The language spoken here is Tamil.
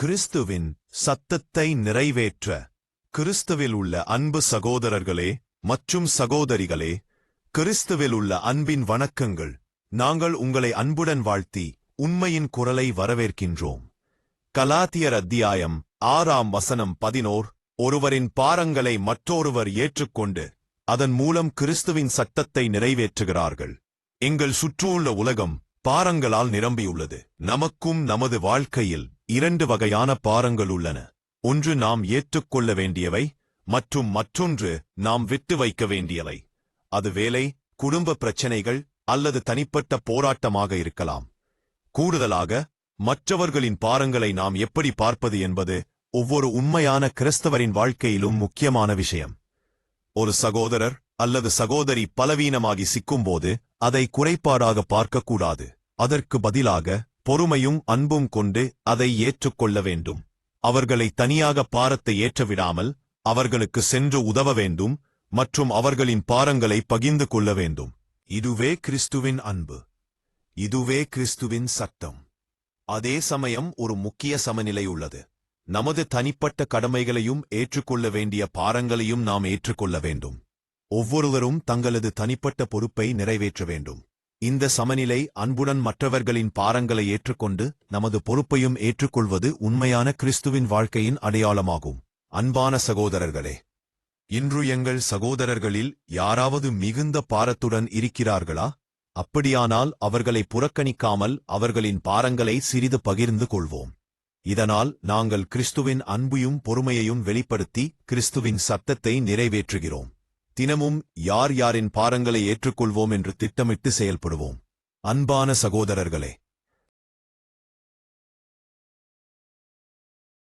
கிறிஸ்துவின் சத்தத்தை நிறைவேற்ற. கிறிஸ்துவில் உள்ள அன்பு சகோதரர்களே மற்றும் சகோதரிகளே கிறிஸ்துவில் உள்ள அன்பின் வணக்கங்கள். நாங்கள் உங்களை அன்புடன் வாழ்த்தி உண்மையின் குரலை வரவேற்கின்றோம். கலாத்தியர் அத்தியாயம் ஆறாம் வசனம் பதினோர் ஒருவரின் பாரங்களை மற்றொருவர் ஏற்றுக்கொண்டு அதன் மூலம் கிறிஸ்துவின் சட்டத்தை நிறைவேற்றுகிறார்கள். எங்கள் சுற்றியுள்ள உலகம் பாரங்களால் நிரம்பியுள்ளது. நமக்கும் நமது வாழ்க்கையில் இரண்டு வகையான பாரங்கள் உள்ளன. ஒன்று நாம் ஏற்றுக்கொள்ள வேண்டியவை மற்றும் மற்றொன்று நாம் விட்டு வைக்க வேண்டியவை. அது வேலை குடும்ப பிரச்சனைகள் அல்லது தனிப்பட்ட போராட்டமாக இருக்கலாம். கூடுதலாக மற்றவர்களின் பாரங்களை நாம் எப்படி பார்ப்பது என்பது ஒவ்வொரு உண்மையான கிறிஸ்தவரின் வாழ்க்கையிலும் முக்கியமான விஷயம். ஒரு சகோதரர் அல்லது சகோதரி பலவீனமாகி சிக்கும்போது அதை குறைபாடாக பார்க்கக்கூடாது. அதற்கு பதிலாக பொறுமையும் அன்பும் கொண்டு அதை ஏற்றுக்கொள்ள வேண்டும். அவர்களை தனியாக பாரத்தை ஏற்றவிடாமல் அவர்களுக்கு சென்று உதவ வேண்டும் மற்றும் அவர்களின் பாரங்களை பகிர்ந்து கொள்ள வேண்டும். இதுவே கிறிஸ்துவின் அன்பு. இதுவே கிறிஸ்துவின் சட்டம் அதே சமயம் ஒரு முக்கிய சமநிலை உள்ளது. நமது தனிப்பட்ட கடமைகளையும் ஏற்றுக்கொள்ள வேண்டிய பாரங்களையும் நாம் ஏற்றுக்கொள்ள வேண்டும். ஒவ்வொருவரும் தங்களது தனிப்பட்ட பொறுப்பை நிறைவேற்ற வேண்டும். இந்த சமநிலை அன்புடன் மற்றவர்களின் பாரங்களை ஏற்றுக்கொண்டு நமது பொறுப்பையும் ஏற்றுக்கொள்வது உண்மையான கிறிஸ்துவின் வாழ்க்கையின் அடையாளமாகும். அன்பான சகோதரர்களே இன்று எங்கள் சகோதரர்களில் யாராவது மிகுந்த பாரத்துடன் இருக்கிறார்களா? அப்படியானால் அவர்களை புறக்கணிக்காமல் அவர்களின் பாரங்களை சிறிது பகிர்ந்து கொள்வோம். இதனால் நாங்கள் கிறிஸ்துவின் அன்பையும் பொறுமையையும் வெளிப்படுத்தி கிறிஸ்துவின் சத்தத்தை நிறைவேற்றுகிறோம். தினமும் யார் யாரின் பாரங்களை ஏற்றுக்கொள்வோம் என்று திட்டமிட்டு செயல்படுவோம். அன்பான சகோதரர்களே